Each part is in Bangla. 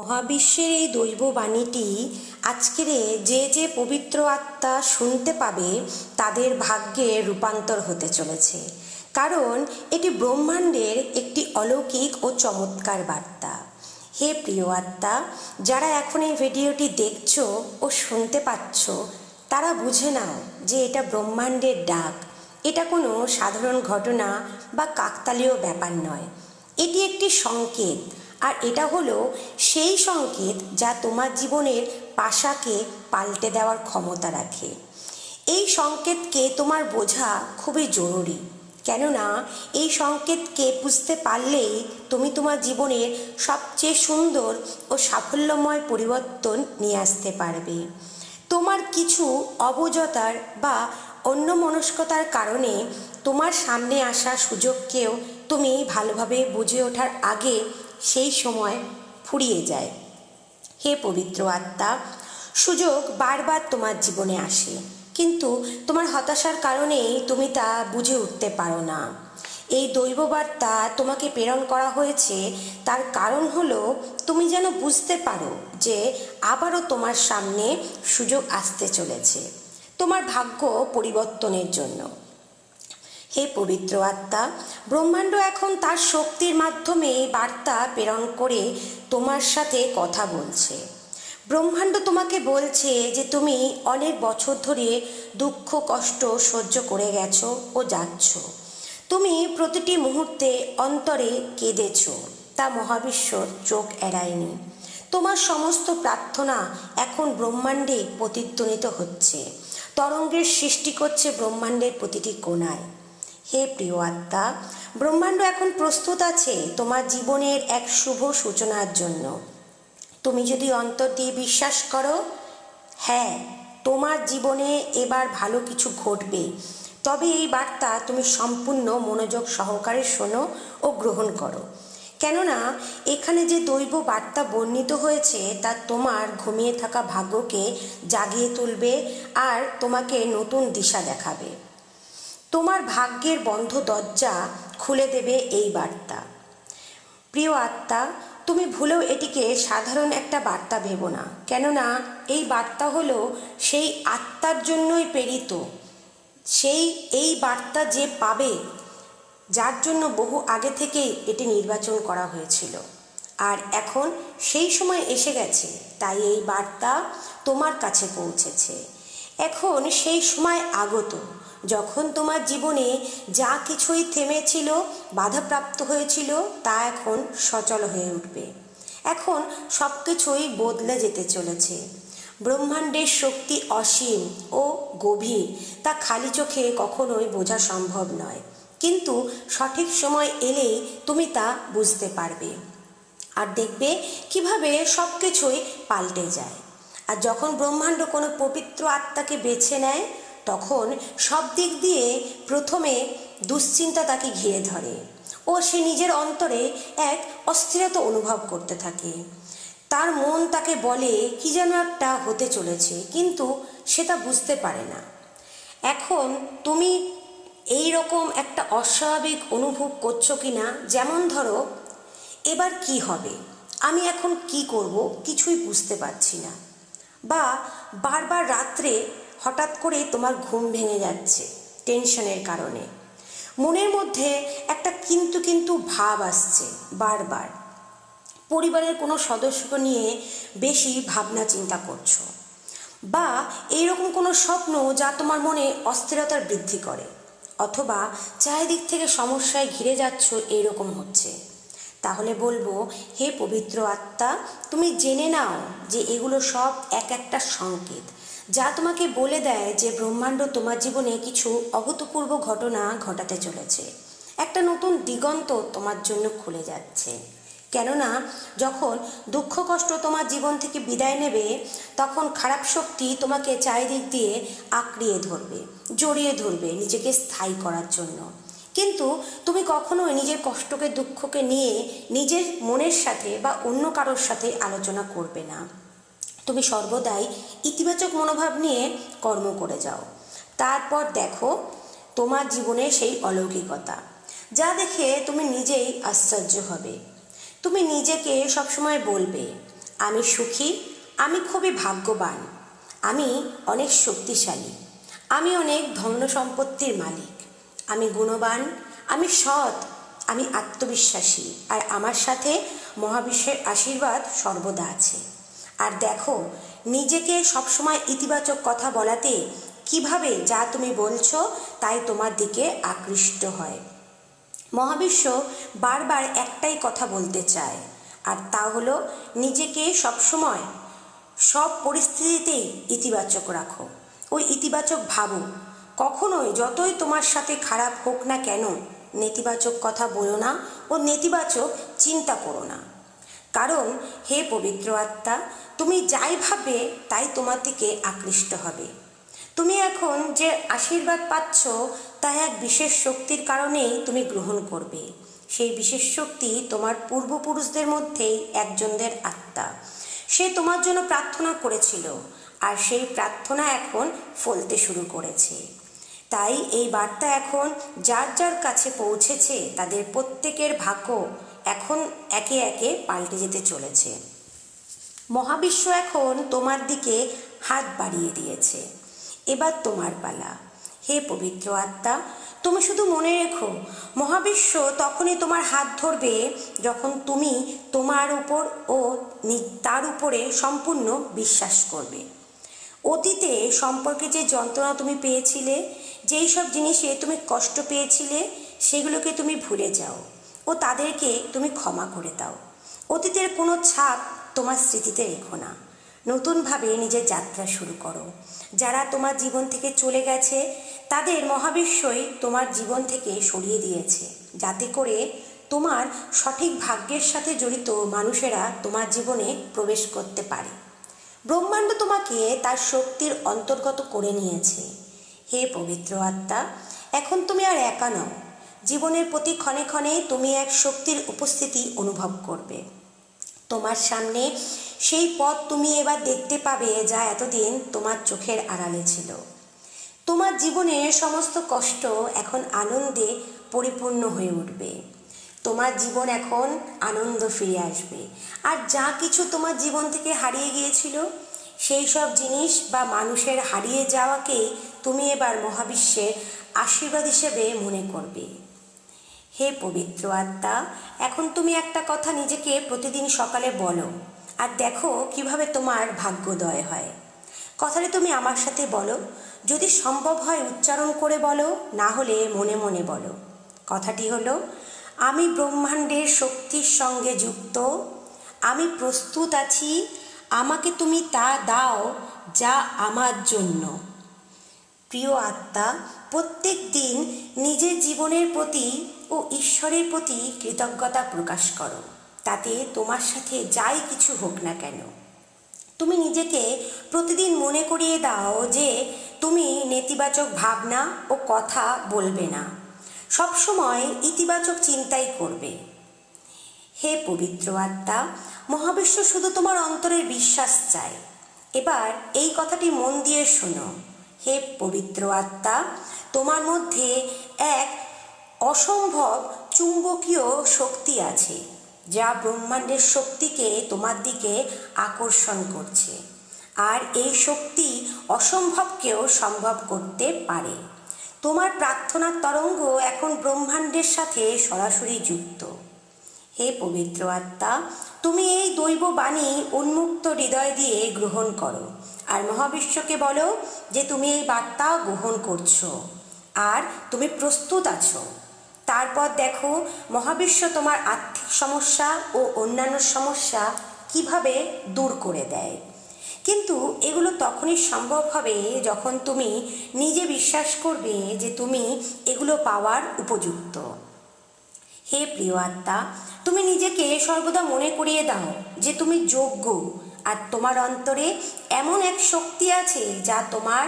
মহাবিশ্বের এই দৈব বাণীটি আজকের যে যে পবিত্র আত্মা শুনতে পাবে, তাদের ভাগ্যে রূপান্তর হতে চলেছে। কারণ এটি ব্রহ্মাণ্ডের একটি অলৌকিক ও চমৎকার বার্তা। হে প্রিয় আত্মা, যারা এখন এই ভিডিওটি দেখছ ও শুনতে পাচ্ছ, তারা বুঝে নাও যে এটা ব্রহ্মাণ্ডের ডাক। এটা কোনো সাধারণ ঘটনা বা কাকতালীয় ব্যাপার নয়। এটি একটি সংকেত। আর এটা হলো সেই সংকেত যা তোমার জীবনের পাশাকে পাল্টে দেওয়ার ক্ষমতা রাখে। এই সংকেতকে তোমার বোঝা খুবই জরুরি। কেননা এই সংকেতকে বুঝতে পারলেই তুমি তোমার জীবনের সবচেয়ে সুন্দর ও সাফল্যময় পরিবর্তন নিয়ে আসতে পারবে। তোমার কিছু অবজতার বা অন্য মনস্কতার কারণে তোমার সামনে আসা সুযোগকেও তুমি ভালোভাবে বুঝে ওঠার আগে সেই সময় ফুরিয়ে যায়। হে পবিত্র আত্মা, সুযোগ বারবার তোমার জীবনে আসে, কিন্তু তোমার হতাশার কারণেই তুমি তা বুঝে উঠতে পারো না। এই দৈব বার্তা তোমাকে প্রেরণ করা হয়েছে, তার কারণ হলো তুমি যেন বুঝতে পারো যে আবারও তোমার সামনে সুযোগ আসতে চলেছে, তোমার ভাগ্য পরিবর্তনের জন্য। হে পবিত্র আত্মা, ব্রহ্মাণ্ড এখন তার শক্তির মাধ্যমে এই বার্তা প্রেরণ করে তোমার সাথে কথা বলছে। ব্রহ্মাণ্ড তোমাকে বলছে যে তুমি অনেক বছর ধরে দুঃখ, কষ্ট সহ্য করে গেছো ও যাচ্ছ। তুমি প্রতিটি মুহূর্তে অন্তরে কেঁদেছ, তা মহাবিশ্বর চোখ এড়ায়নি। তোমার সমস্ত প্রার্থনা এখন ব্রহ্মাণ্ডে প্রতিধ্বনিত হচ্ছে। তরঙ্গের সৃষ্টি করছে ব্রহ্মাণ্ডের প্রতিটি কোণায়। হে প্রিয় আত্মা, ব্রহ্মাণ্ড এখন প্রস্তুত আছে তোমার জীবনের এক শুভ সূচনার জন্য। তুমি যদি অন্তর দিয়ে বিশ্বাস করো হ্যাঁ তোমার জীবনে এবার ভালো কিছু ঘটবে। তবে এই বার্তা তুমি সম্পূর্ণ মনোযোগ সহকারে শোনো ও গ্রহণ করো। কেননা, এখানে যে দৈব বার্তা বর্ণিত হয়েছে, তা তোমার ঘুমিয়ে থাকা ভাগ্যকে জাগিয়ে তুলবে আর তোমাকে নতুন দিশা দেখাবে। তোমার ভাগ্যের বন্ধ দরজা খুলে দেবে এই বার্তা। প্রিয় আত্মা, তুমি ভুলেও এটিকে সাধারণ একটা বার্তা ভেবো না। কেননা, এই বার্তা হলো সেই আত্মার জন্যই প্রেরিত। সেই, এই বার্তা যে পাবে, যার জন্য বহু আগে থেকেই এটি নির্বাচন করা হয়েছিল। আর এখন সেই সময় এসে গেছে, তাই এই বার্তা তোমার কাছে পৌঁছেছে। এখন সেই সময় আগত। যখন তোমার জীবনে যা কিছুই থেমেছিল, বাধাপ্রাপ্ত হয়েছিল, তা এখন সচল হয়ে উঠবে। এখন সব কিছুই বদলে যেতে চলেছে। ব্রহ্মাণ্ডের শক্তি অসীম ও গভীর, তা খালি চোখে কখনোই বোঝা সম্ভব নয়। কিন্তু সঠিক সময় এলেই তুমি তা বুঝতে পারবে। আর দেখবে কীভাবে সব কিছুই পাল্টে যায়। আর যখন ব্রহ্মাণ্ড কোনো পবিত্র আত্মাকে বেছে নেয় তখন সব দিক দিয়ে প্রথমে দুশ্চিন্তা তাকে ঘিরে ধরে ও সে নিজের অন্তরে এক অস্থিরতা অনুভব করতে থাকে। তার মন তাকে বলে, কি যেন একটা হতে চলেছে, কিন্তু সে তা বুঝতে পারে না। এখন তুমি এই রকম একটা অস্বাভাবিক অনুভব করছ কি না? যেমন ধরো, এবার কি হবে? আমি এখন কি করব? কিছুই বুঝতে পারছি না। বা বারবার রাত্রে হঠাৎ করে তোমার ঘুম ভেঙে যাচ্ছে, টেনশনের কারণে। মনের মধ্যে একটা কিন্তু কিন্তু ভাব আসছে, বারবার। পরিবারের কোনো সদস্যকে নিয়ে বেশি ভাবনা চিন্তা করছ। বা এইরকম কোনো স্বপ্ন যা তোমার মনে অস্থিরতার বৃদ্ধি করে, অথবা চারিদিক থেকে সমস্যায় ঘিরে যাচ্ছ এইরকম হচ্ছে। তাহলে বলব, হে পবিত্র আত্মা, তুমি জেনে নাও যে এগুলো সব এক একটা সংকেত। যা তোমাকে বলে দেয় যে ব্রহ্মাণ্ড তোমার জীবনে কিছু অভূতপূর্ব ঘটনা ঘটাতে চলেছে। একটা নতুন দিগন্ত তোমার জন্য খুলে যাচ্ছে। কেননা, যখন দুঃখ কষ্ট তোমার জীবন থেকে বিদায় নেবে, তখন খারাপ শক্তি তোমাকে চারিদিক দিয়ে আঁকড়িয়ে ধরবে, জড়িয়ে ধরবে নিজেকে স্থায়ী করার জন্য। কিন্তু তুমি কখনোই নিজের কষ্টকে, দুঃখকে নিয়ে নিজের মনের সাথে বা অন্য কারোর সাথে আলোচনা করবে না। তুমি সর্বদাই ইতিবাচক মনোভাব নিয়ে কর্ম করে যাও। তারপর দেখো তোমার জীবনে সেই অলৌকিকতা, যা দেখে তুমি নিজেই আশ্চর্য হবে। তুমি নিজেকে সবসময় বলবে, আমি সুখী, আমি খুবই ভাগ্যবান, আমি অনেক শক্তিশালী, আমি অনেক ধন্য সম্পত্তির মালিক, আমি গুণবান, আমি সৎ, আমি আত্মবিশ্বাসী, আর আমার সাথে মহাবিশ্বের আশীর্বাদ সর্বদা আছে। আর দেখো, নিজেকে সবসময় ইতিবাচক কথা বলাতে কীভাবে যা তুমি বলছো তাই তোমার দিকে আকৃষ্ট হয়। মহাবিশ্ব বারবার একটাই কথা বলতে চায়, আর তা হলো নিজেকে সবসময় সব পরিস্থিতিতেই ইতিবাচক রাখো। ওই ইতিবাচক ভাবো, কখনোই যতই তোমার সাথে খারাপ হোক না কেন, নেতিবাচক কথা বলো না ও নেতিবাচক চিন্তা করো না। কারণ, হে পবিত্র আত্মা, তুমি যাই ভাবে তাই তোমার দিকে আকৃষ্ট হবে। তুমি এখন যে আশীর্বাদ পাচ্ছ, তা এক বিশেষ শক্তির কারণেই তুমি গ্রহণ করবে। সেই বিশেষ শক্তি তোমার পূর্বপুরুষদের মধ্যেই একজনদের আত্মা। সে তোমার জন্য প্রার্থনা করেছিল, আর সেই প্রার্থনা এখন ফলতে শুরু করেছে। তাই এই বার্তা এখন যার যার কাছে পৌঁছেছে, তাদের প্রত্যেকের ভাগ্য এখন একে একে পাল্টে যেতে চলেছে। মহাবিশ্ব এখন তোমার দিকে হাত বাড়িয়ে দিয়েছে। এবার তোমার পালা। হে পবিত্র আত্মা, তুমি শুধু মনে রেখো, মহাবিশ্ব তখনই তোমার হাত ধরবে যখন তুমি তোমার উপর ও তার উপরে সম্পূর্ণ বিশ্বাস করবে। অতীতে সম্পর্কে যে যন্ত্রণা তুমি পেয়েছিলে, যেই সব জিনিসে তুমি কষ্ট পেয়েছিলে, সেগুলোকে তুমি ভুলে যাও। ও তাদেরকে তুমি ক্ষমা করে দাও। অতীতের কোনো ছাপ তোমার স্মৃতিতে রেখো না। নতুনভাবে নিজের যাত্রা শুরু করো। যারা তোমার জীবন থেকে চলে গেছে, তাদের মহাবিশ্বই তোমার জীবন থেকে সরিয়ে দিয়েছে। যাতে করে তোমার সঠিক ভাগ্যের সাথে জড়িত মানুষেরা তোমার জীবনে প্রবেশ করতে পারে। ব্রহ্মাণ্ড তোমাকে তার শক্তির অন্তর্গত করে নিয়েছে। হে পবিত্র আত্মা, এখন তুমি আর একা নও। জীবনের প্রতি ক্ষণে ক্ষণে তুমি এক শক্তির উপস্থিতি অনুভব করবে। তোমার সামনে সেই পথ তুমি এবার দেখতে পাবে যা এতদিন তোমার চোখের আড়ালে ছিল। তোমার জীবনের সমস্ত কষ্ট এখন আনন্দে পরিপূর্ণ হয়ে উঠবে। তোমার জীবন এখন আনন্দ ফিরে আসবে। আর যা কিছু তোমার জীবন থেকে হারিয়ে গিয়েছিল, সেই সব জিনিস বা মানুষের হারিয়ে যাওয়াকেই তুমি এবার মহাবিশ্বের আশীর্বাদ হিসেবে মনে করবে। হে পবিত্র আত্মা, এখন তুমি একটা কথা নিজেকে প্রতিদিন সকালে বলো আর দেখো কীভাবে তোমার ভাগ্যোদয় হয়। কথাটি তুমি আমার সাথে বলো, যদি সম্ভব হয় উচ্চারণ করে বলো, না হলে মনে মনে বলো। কথাটি হলো, আমি ব্রহ্মাণ্ডের শক্তির সঙ্গে যুক্ত, আমি প্রস্তুত আছি, আমাকে তুমি তা দাও যা আমার জন্য। প্রিয় আত্মা, প্রত্যেক দিন নিজের জীবনের প্রতি ও ঈশ্বরের প্রতি কৃতজ্ঞতা প্রকাশ করো। তাতে তোমার সাথে যাই কিছু হোক না কেন। তুমি নিজেকে প্রতিদিন মনে করিয়ে দাও যে তুমি নেতিবাচক ভাবনা ও কথা বলবে না। সবসময় ইতিবাচক চিন্তাই করবে। হে পবিত্র আত্মা, মহাবিশ্ব শুধু তোমার অন্তরের বিশ্বাস চায়। এবার এই কথাটি মন দিয়ে শোনো। হে পবিত্র আত্মা, তোমার মধ্যে এক অসম্ভব চুম্বকীয় শক্তি আছে, যা ব্রহ্মাণ্ডের শক্তিকে তোমার দিকে আকর্ষণ করছে। আর এই শক্তি অসম্ভবকেও সম্ভব করতে পারে। তোমার প্রার্থনার তরঙ্গ এখন ব্রহ্মাণ্ডের সাথে সরাসরি যুক্ত। হে পবিত্র আত্মা, তুমি এই দৈব বাণী উন্মুক্ত হৃদয় দিয়ে গ্রহণ করো। আর মহাবিশ্বকে বলো যে তুমি এই বার্তা গ্রহণ করছ। আর তুমি প্রস্তুত আছো। তারপর দেখো, মহাবিশ্ব তোমার আর্থিক সমস্যা ও অন্যান্য সমস্যা কীভাবে দূর করে দেয়। কিন্তু এগুলো তখনই সম্ভব হবে যখন তুমি নিজে বিশ্বাস করবে যে তুমি এগুলো পাওয়ার উপযুক্ত। হে প্রিয় আত্মা, তুমি নিজেকে সর্বদা মনে করিয়ে দাও যে তুমি যোগ্য, আর তোমার অন্তরে এমন এক শক্তি আছে যা তোমার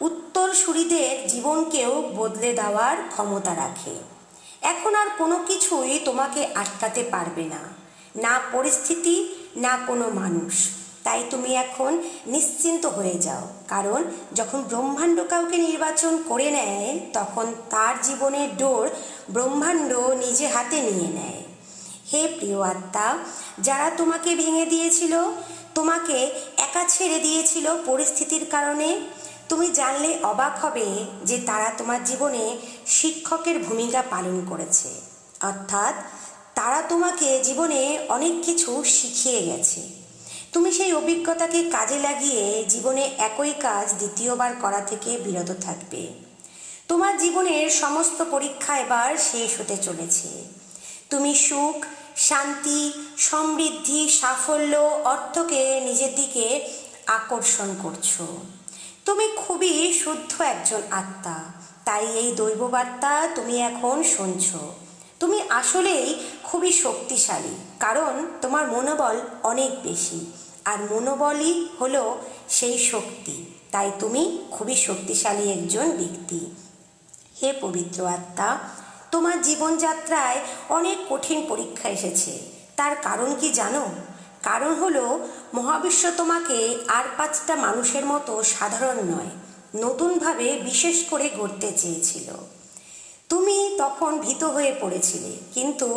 উত্তরসূরিদের জীবনকেও বদলে দেওয়ার ক্ষমতা রাখে। এখন আর কোনো কিছুই তোমাকে আটকাতে পারবে না। না পরিস্থিতি, না কোনো মানুষ। তাই তুমি এখন নিশ্চিন্ত হয়ে যাও। কারণ যখন ব্রহ্মাণ্ড কাউকে নির্বাচন করে নেয়, তখন তার জীবনের ডোর ব্রহ্মাণ্ড নিজে হাতে নিয়ে নেয়। হে প্রিয় আত্মা, যারা তোমাকে ভেঙে দিয়েছিল, তোমাকে একা ছেড়ে দিয়েছিল পরিস্থিতির কারণে তুমি জানলে অবাক হবে যে তারা তোমার জীবনে শিক্ষকের ভূমিকা পালন করেছে। অর্থাৎ তারা তোমাকে জীবনে অনেক কিছু শিখিয়ে গেছে। তুমি সেই অভিজ্ঞতাকে কাজে লাগিয়ে জীবনে একই কাজ দ্বিতীয়বার করা থেকে বিরত থাকবে। তোমার জীবনের সমস্ত পরীক্ষা এবার শেষ হতে চলেছে। তুমি সুখ, শান্তি, সমৃদ্ধি, সাফল্য, অর্থকে নিজের দিকে আকর্ষণ করছ। তুমি খুবই শুদ্ধ একজন আত্মা। তাই এই দৈববার্তা তুমি এখন শুনছ। তুমি আসলেই খুবই শক্তিশালী, কারণ তোমার মনোবল অনেক বেশি। আর মনোবলই হলো সেই শক্তি। তাই তুমি খুবই শক্তিশালী একজন ব্যক্তি। হে পবিত্র আত্মা, তোমার জীবনযাত্রায় অনেক কঠিন পরীক্ষা এসেছে। তার কারণ কি জানো? কারণ হলো মহাবিশ্ব তোমাকে আর পাঁচটা মানুষের মতো সাধারণ নয়, নতুনভাবে বিশেষ করে গড়তে চেয়েছিল। তুমি তখন ভীত হয়ে পড়েছিলে, কিন্তু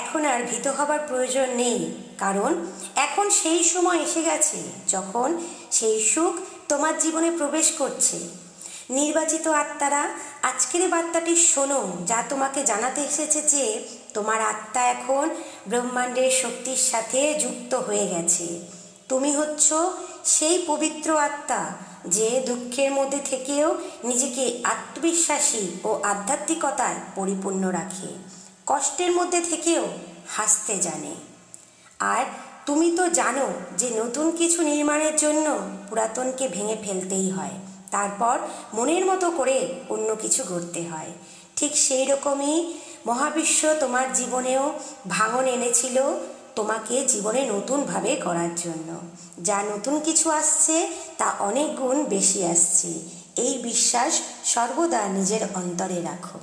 এখন আর ভীত হবার প্রয়োজন নেই, কারণ এখন সেই সময় এসে গেছে যখন সেই সুখ তোমার জীবনে প্রবেশ করছে। নির্বাচিত আত্মারা, আজকের বার্তাটি শোনো, যা তোমাকে জানাতে এসেছে যে তোমার আত্মা এখন ব্রহ্মাণ্ডের শক্তির সাথে যুক্ত হয়ে গেছে। তুমি হচ্ছ সেই পবিত্র আত্মা যে দুঃখের মধ্যে থেকেও নিজেকে আত্মবিশ্বাসী ও আধ্যাত্মিকতায় পরিপূর্ণ রাখে, কষ্টের মধ্যে থেকেও হাসতে জানে। আর তুমি তো জানো যে নতুন কিছু নির্মাণের জন্য পুরাতনকে ভেঙে ফেলতেই হয়, তারপর মনের মতো করে অন্য কিছু গড়তে হয়। ঠিক সেই রকমই মহাবিশ্ব তোমার জীবনেও ভাঙন এনেছিল তোমাকে জীবনে নতুনভাবে করার জন্য। যা নতুন কিছু আসছে, তা অনেক গুণ বেশি আসছে। এই বিশ্বাস সর্বদা নিজের অন্তরে রাখো।